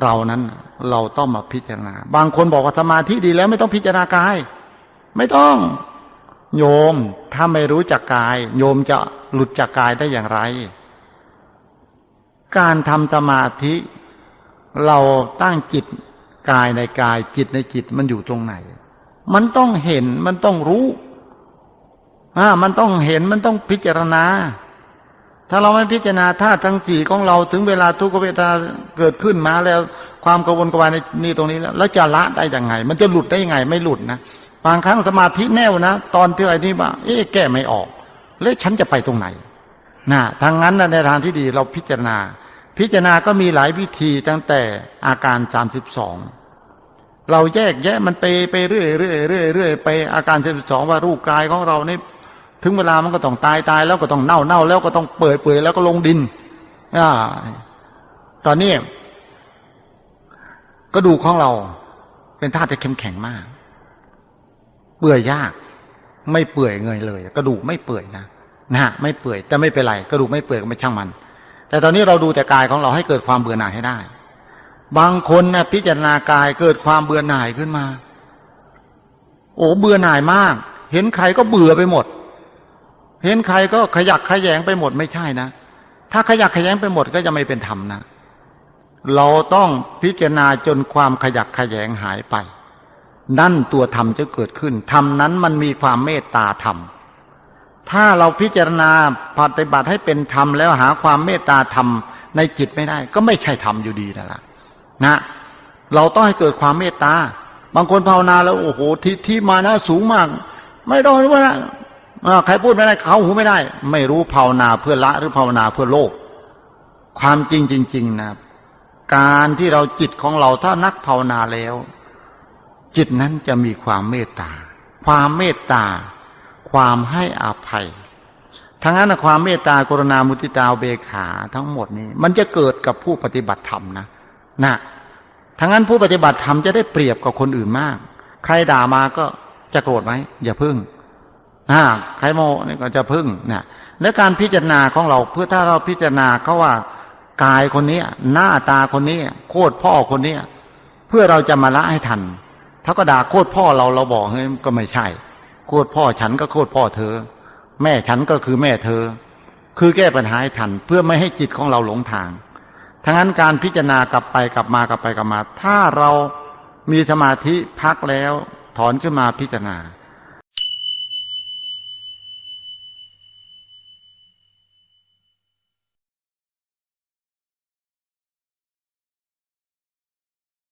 เรานั้นเราต้องมาพิจารณา บางคนบอกว่าสมาธิดีแล้วไม่ต้องพิจารณากาย ไม่ต้องโยมถ้าไม่รู้จักกาย โยมจะหลุดจากกายได้อย่างไร การทำสมาธิ เราตั้งจิตกายในกายจิตในจิตมันอยู่ตรงไหน มันต้องเห็นมันต้องรู้อ่ามันต้องเห็นมันต้องพิจารณา ถ้าเราไม่พิจารณาธาตุทั้งสี่ของเราถึงเวลาทุกขเวทนาเกิดขึ้นมาแล้วความกระวนกระวายในนี่ตรงนี้แล้วแล้วจะละได้ยังไง มันจะหลุดได้ยังไงไม่หลุดนะบางครั้งสมาธิแน่วนะ ตอนที่ไอ้นี่ว่าเอ๊ะแก้ไม่ออก แล้วฉันจะไปตรงไหนนะทางนั้นนะในทางที่ดีเราพิจารณา พิจารณาก็มีหลายวิธีตั้งแต่อาการสามสิบสองเราแยกแยะมันไปไปเรื่อยเรื่อยเรื่อยเรื่อยไปอาการสามสิบสองว่ารูปกายของเรานี่ ถึงเวลามันก็ต้องตายตายแล้วก็ต้องเน่าเน่าแล้วก็ต้องเปื่อยเปื่อยแล้วก็ลงดินอ่าตอนนี้กระดูกของเราเป็นธาตุที่เข้มแข็งมาก เปื่อยยาก ไม่เปื่อยเงยเลย กระดูกไม่เปื่อยนะนะฮะไม่เปื่อย แต่ไม่เป็นไรกระดูกไม่เปื่อยก็ไม่ช่างมัน แต่ตอนนี้เราดูแต่กายของเราให้เกิดความเบื่อหน่ายให้ได้ บางคนนะพิจารณากายเกิดความเบื่อหน่ายขึ้นมา โอ้เบื่อหน่ายมาก เห็นใครก็เบื่อไปหมด เห็นใครก็ขยักขยงไปหมดไม่ใช่นะ ถ้าขยักขยงไปหมดก็จะไม่เป็นธรรมนะ เราต้องพิจารณาจนความขยักขยงหายไป นั่นตัวธรรมจะเกิดขึ้น ธรรมนั้นมันมีความเมตตาธรรม ถ้าเราพิจารณาปฏิบัติให้เป็นธรรมแล้วหาความเมตตาธรรมในจิตไม่ได้ ก็ไม่ใช่ธรรมอยู่ดีนั่นแหละนะ เราต้องให้เกิดความเมตตา บางคนภาวนาแล้วโอ้โหทิที่มานะสูงมาก ไม่ต้องว่า ใครพูดไม่ได้เขาหูไม่ได้ ไม่รู้ภาวนาเพื่อละหรือภาวนาเพื่อโลก ความจริงจริง ๆ นะการที่เราจิตของเราถ้านักภาวนาแล้ว จิตนั้นจะมีความเมตตา ความเมตตา ความให้อภัย ทั้งนั้นความเมตตากรุณามุติตาเบขาทั้งหมดนี้ มันจะเกิดกับผู้ปฏิบัติธรรมนะนะทั้งนั้นผู้ปฏิบัติธรรมจะได้เปรียบกับคนอื่นมาก ใครด่ามาก็จะโกรธไหมอย่าพึ่ง อ่าใครโมนี่ก็จะพึ่งนะและการพิจารณาของเราเพื่อถ้าเราพิจารณาเขาว่ากายคนนี้หน้าตาคนนี้โคตรพ่อคนนี้เพื่อเราจะมาละให้ทัน ถ้าก็ด่าโคตรพ่อเราเราบอกเฮ้ยก็ไม่ใช่ โคตรพ่อฉันก็โคตรพ่อเธอ แม่ฉันก็คือแม่เธอ คือแก้ปัญหาให้ทัน เพื่อไม่ให้จิตของเราหลงทางทั้งนั้นการพิจารณากลับไปกลับมากลับไปกลับมา ถ้าเรามีสมาธิพักแล้ว ถอนขึ้นมาพิจารณา